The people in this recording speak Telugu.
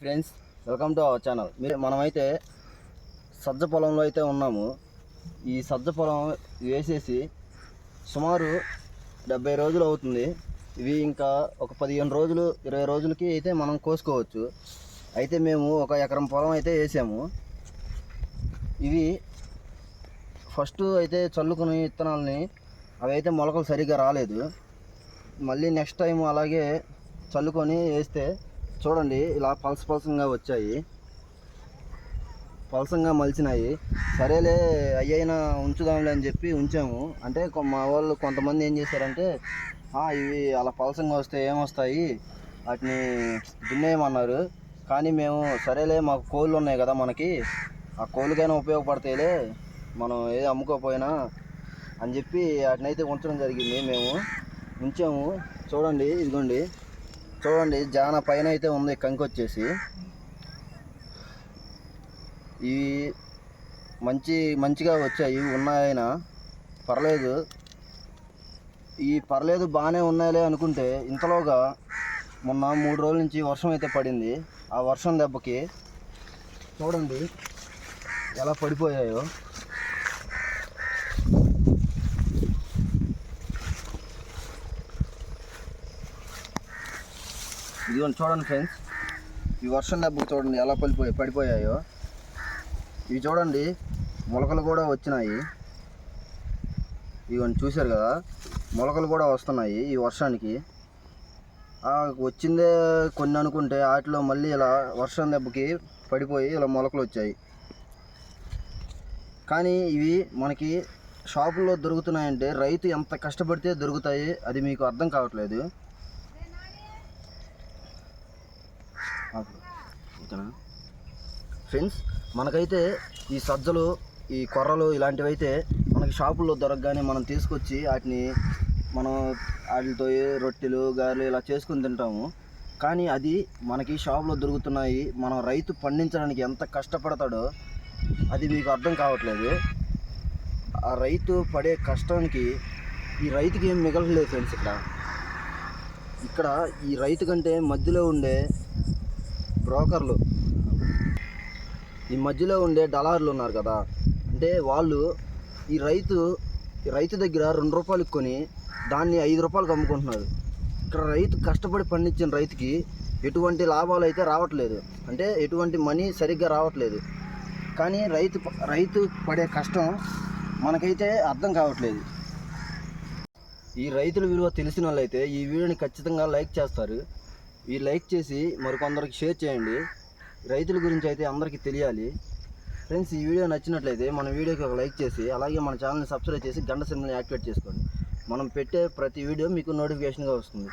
Friends welcome to our channel. మీరు మనమైతే సజ్జ పొలంలో అయితే ఉన్నాము. ఈ సజ్జ పొలం వేసేసి సుమారు డెబ్బై రోజులు అవుతుంది. ఇవి ఇంకా ఒక పదిహేను రోజులు ఇరవై రోజులకి అయితే మనం కోసుకోవచ్చు. అయితే మేము ఒక ఎకరం పొలం అయితే వేసాము. ఇవి ఫస్ట్ అయితే చల్లుకుని విత్తనాలని అవి అయితే మొలకలు సరిగ్గా రాలేదు. మళ్ళీ నెక్స్ట్ టైం అలాగే చల్లుకొని వేస్తే చూడండి ఇలా పలస పలసంగా వచ్చాయి. పలసంగా మలిచినాయి. సరేలే అయ్యైనా ఉంచుదాంలే అని చెప్పి ఉంచాము. అంటే మా వాళ్ళు కొంతమంది ఏం చేశారంటే ఇవి అలా పలసంగా వస్తే ఏమొస్తాయి? వాటిని దున్నేయమన్నారు. కానీ మేము సరేలే మాకు కోళ్ళు ఉన్నాయి కదా మనకి. ఆ కోళ్ళకైనా ఉపయోగపడతాయిలే. మనం ఏది అమ్ముకోపోయినా అని చెప్పి వాటిని అయితే ఉంచడం జరిగింది మేము. ఉంచాము. చూడండి ఇదిగోండి. చూడండి జాన పైన అయితే ఉంది కంకి వచ్చేసి ఇవి మంచి మంచిగా వచ్చాయి ఉన్నాయైనా. పర్లేదు. ఈ పర్లేదు బాగానే ఉన్నాయిలే అనుకుంటే ఇంతలోగా మొన్న మూడు రోజుల నుంచి వర్షం అయితే పడింది. ఆ వర్షం దెబ్బకి చూడండి ఎలా పడిపోయాయో. ఇదిగోండి చూడండి ఫ్రెండ్స్. ఈ వర్షం దెబ్బకు చూడండి ఎలా పడిపోయి పడిపోయాయో. ఇవి చూడండి మొలకలు కూడా వచ్చినాయి. ఇవన్నీ చూశారు కదా మొలకలు కూడా వస్తున్నాయి ఈ వర్షానికి. వచ్చిందే కొన్ని అనుకుంటే వాటిలో మళ్ళీ ఇలా వర్షం దెబ్బకి పడిపోయి ఇలా మొలకలు వచ్చాయి. కానీ ఇవి మనకి షాపుల్లో దొరుకుతున్నాయంటే రైతు ఎంత కష్టపడితే దొరుకుతాయి అది మీకు అర్థం కావట్లేదు. ఓకేనా? ఫ్రెండ్స్ మనకైతే ఈ సజ్జలు ఈ కొర్రలు ఇలాంటివి అయితే మనకి షాపుల్లో దొరకగానే మనం తీసుకొచ్చి వాటిని మనం వాటితో రొట్టెలు గారెలు ఇలా చేసుకుని తింటాము. కానీ అది మనకి షాపులో దొరుకుతున్నాయి. మనం రైతు పండించడానికి ఎంత కష్టపడతాడో అది మీకు అర్థం కావట్లేదు. ఆ రైతు పడే కష్టానికి ఈ రైతుకి ఏం మిగలలేదు ఫ్రెండ్స్ ఇక్కడ. ఇక్కడ ఈ రైతు కంటే మధ్యలో ఉండే బ్రోకర్లు. ఈ మధ్యలో ఉండే డలార్లు ఉన్నారు కదా. అంటే వాళ్ళు ఈ రైతు ఈ రైతు దగ్గర రెండు రూపాయలు కొని దాన్ని ఐదు రూపాయలకు అమ్ముకుంటున్నారు. ఇక్కడ రైతు కష్టపడి పండించిన రైతుకి ఎటువంటి లాభాలు అయితే రావట్లేదు. అంటే ఎటువంటి మనీ సరిగ్గా రావట్లేదు. కానీ రైతు రైతు పడే కష్టం మనకైతే అర్థం కావట్లేదు. ఈ రైతుల విలువ తెలిసిన వాళ్ళైతే ఈ వీడియోని ఖచ్చితంగా లైక్ చేస్తారు. ఈ లైక్ చేసి మరికొందరికి షేర్ చేయండి. రైతుల గురించి అయితే అందరికీ తెలియాలి. ఫ్రెండ్స్ ఈ వీడియో నచ్చినట్లయితే మన వీడియోకి ఒక లైక్ చేసి అలాగే మన ఛానల్ని సబ్స్క్రైబ్ చేసి గంట సింబల్ని యాక్టివేట్ చేసుకోండి. మనం పెట్టే ప్రతి వీడియో మీకు నోటిఫికేషన్గా వస్తుంది.